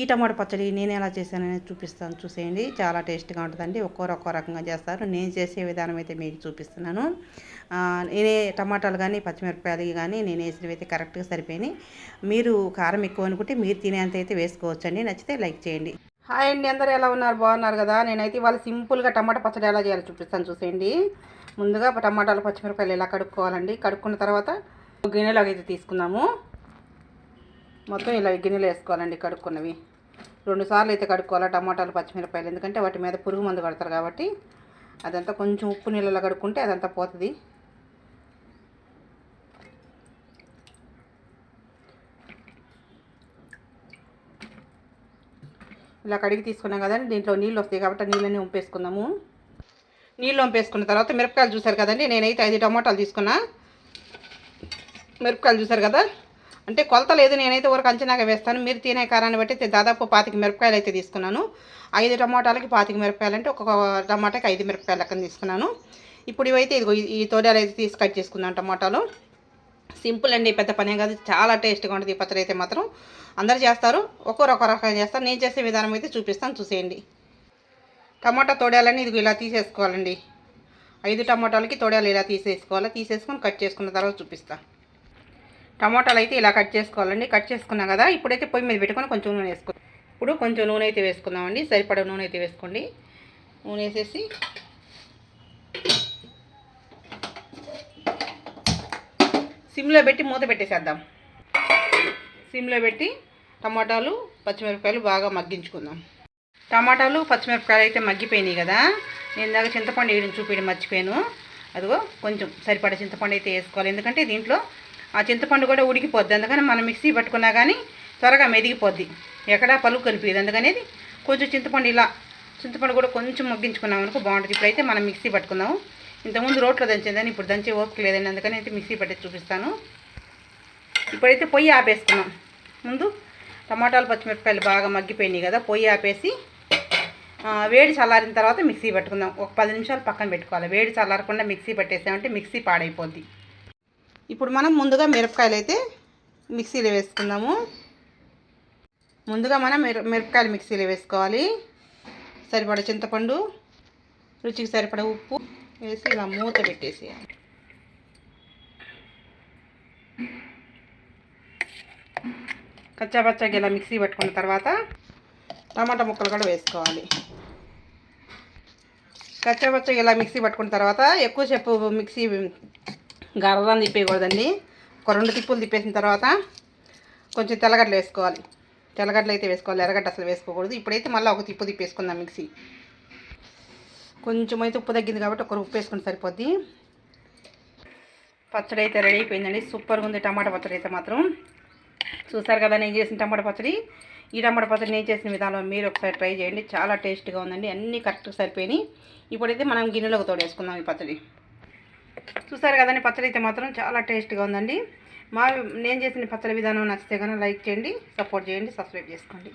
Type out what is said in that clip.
ఈ టమాటా పచ్చడి నేను ఎలా చేశాననేది చూపిస్తాను. చూసేయండి. చాలా టేస్ట్గా ఉంటుందండి. ఒక్కొరు ఒక్కో రకంగా చేస్తారు. నేను చేసే విధానం అయితే మీకు చూపిస్తున్నాను. నేనే టమాటాలు కానీ పచ్చిమిరపకాయలు కానీ నేను వేసినవి అయితే కరెక్ట్గా సరిపోయినాయి. మీరు కారం ఎక్కువ అనుకుంటే మీరు తినేంత అయితే వేసుకోవచ్చండి. నచ్చితే లైక్ చేయండి. హాయ్ అండి. అందరూ ఎలా ఉన్నారు? బాగున్నారు కదా? నేనైతే ఇవాళ సింపుల్గా టమాటా పచ్చడి ఎలా చేయాలో చూపిస్తాను. చూసేయండి. ముందుగా టమాటాలు పచ్చిమిరపకాయలు ఎలా కడుక్కోవాలండి? కడుక్కున్న తర్వాత ఒక గిన్నెలోకి అయితే తీసుకుందాము. మొత్తం ఇలా గిన్నెలో వేసుకోవాలండి కడుక్కున్నవి. రెండు సార్లు అయితే కడుక్కోవాలి టమాటాలు పచ్చిమిరపకాయలు. ఎందుకంటే వాటి మీద పురుగు మందు కడతారు కాబట్టి అదంతా కొంచెం ఉప్పు నీళ్ళలో కడుక్కుంటే అదంతా పోతుంది. ఇలా కడిగి తీసుకున్నాం కదండి. దీంట్లో నీళ్ళు వస్తాయి కాబట్టి నీళ్ళని ఉంపేసుకుందాము. నీళ్ళు వంపేసుకున్న తర్వాత మిరపకాయలు చూసారు కదండి. నేనైతే ఐదు టమాటాలు తీసుకున్నా. మిరపకాయలు చూసారు కదా? అంటే కొలత లేదు నేనైతే వరకు అంచనాగా వేస్తాను. మీరు తినే కారాన్ని బట్టి దాదాపు పాతిక మిరపకాయలు అయితే తీసుకున్నాను. ఐదు టమాటాలకి పాతిక మిరపకాయలు అంటే ఒక్కొక్క టమాటాకి ఐదు మిరపకాయలు లెక్కన తీసుకున్నాను. ఇప్పుడు ఇవైతే ఇదిగో ఈ- తోడాలు అయితే తీసి కట్ చేసుకున్నాను టమాటాలు. సింపుల్ అండి పెద్ద పనే కాదు. చాలా టేస్ట్గా ఉంటుంది ఈ పచ్చడి అయితే మాత్రం. అందరు చేస్తారు. ఒక్కొరు ఒక్కో రకంగా చేస్తారు. నేను చేసే విధానం అయితే చూపిస్తాను చూసేయండి. టమాటా తోడాలని ఇది ఇలా తీసేసుకోవాలండి. ఐదు టమాటాలకి తోడాలు ఇలా తీసేసుకోవాలి? తీసేసుకొని కట్ చేసుకున్న తర్వాత చూపిస్తా. టమాటాలు అయితే ఇలా కట్ చేసుకోవాలండి. కట్ చేసుకున్నాం కదా ఇప్పుడైతే పొయ్యి మీద పెట్టుకొని కొంచెం నూనె వేసుకోండి ఇప్పుడు కొంచెం నూనె అయితే వేసుకుందామండి. సరిపడా నూనె అయితే వేసుకోండి. నూనె వేసేసి సిమ్లో పెట్టి మూత పెట్టేసేద్దాం. సిమ్లో పెట్టి టమాటాలు పచ్చిమిరపకాయలు బాగా మగ్గించుకుందాం. టమాటాలు పచ్చిమిరపకాయలు అయితే మగ్గిపోయినాయి కదా. నేను దాకా చింతపండు వేయడం చూపించడం మర్చిపోయాను. అదిగో కొంచెం సరిపడా చింతపండు అయితే వేసుకోవాలి. ఎందుకంటే దీంట్లో ఆ చింతపండు కూడా ఉడికిపోద్ది. అందుకని మనం మిక్సీ పట్టుకున్నా కానీ త్వరగా మెదిగిపోద్ది. ఎక్కడా పలుకు కనిపించదు. అందుకనేది కొంచెం చింతపండు ఇలా చింతపండు కూడా కొంచెం మగ్గించుకున్నాం అనుకో బాగుంటుంది. ఇప్పుడైతే మనం మిక్సీ పట్టుకుందాము. ఇంతకుముందు రోట్లో దంచేదని ఇప్పుడు దంచే ఓపిక లేదండి. అందుకని అయితే మిక్సీ పట్టి చూపిస్తాను. ఇప్పుడైతే పొయ్యి ఆపేసుకున్నాం. ముందు టమాటాలు పచ్చిమిరపకాయలు బాగా మగ్గిపోయినాయి కదా పొయ్యి ఆపేసి వేడి చల్లారిన తర్వాత మిక్సీ పెట్టుకుందాం. ఒక పది నిమిషాలు పక్కన పెట్టుకోవాలి. వేడి చల్లారకుండా మిక్సీ పట్టేసామంటే మిక్సీ పాడైపోద్ది. ఇప్పుడు మనం ముందుగా మిరపకాయలు అయితే మిక్సీలో వేసుకుందాము. ముందుగా మనం మిర మిరపకాయలు మిక్సీలో వేసుకోవాలి. సరిపడ చింతపండు రుచికి సరిపడ ఉప్పు వేసి ఇలా మూత పెట్టేసి కచ్చాపచ్చాకి ఇలా మిక్సీ పట్టుకున్న తర్వాత టమాటా ముక్కలు కూడా వేసుకోవాలి. కచ్చాపచ్చగా ఇలా మిక్సీ పట్టుకున్న తర్వాత ఎక్కువసేపు మిక్సీ గర్రం తిప్పేయకూడదండి. ఒక రెండు తిప్పులు తిప్పేసిన తర్వాత కొంచెం తెల్లగడ్డలు వేసుకోవాలి. తెల్లగడ్డలు అయితే వేసుకోవాలి. ఎర్రగడ్డ అసలు వేసుకోకూడదు. ఇప్పుడైతే మళ్ళీ ఒక తిప్పు తిప్పేసుకుందాం మిక్సీ. కొంచెం అయితే ఉప్పు తగ్గింది కాబట్టి ఒకరు ఉప్పు వేసుకుని సరిపోద్ది. పచ్చడి అయితే రెడీ అయిపోయిందండి. సూపర్గా ఉంది టమాటా పచ్చడి అయితే మాత్రం. చూసారు కదా నేను చేసిన టమాటా పచ్చడి. ఈ టమాటా పచ్చడి నేను చేసిన విధానం మీరు ఒకసారి ట్రై చేయండి. చాలా టేస్ట్గా ఉందండి. అన్నీ కరెక్ట్గా సరిపోయినాయి. ఇప్పుడైతే మనం గిన్నెలోకి తోడేసుకుందాం ఈ పచ్చడి. చూసారు కదండి పచ్చడి అయితే మాత్రం చాలా టేస్ట్గా ఉందండి. మా నేను చేసిన పచ్చడి విధానం నచ్చితే కనుక లైక్ చేయండి సపోర్ట్ చేయండి సబ్స్క్రైబ్ చేసుకోండి.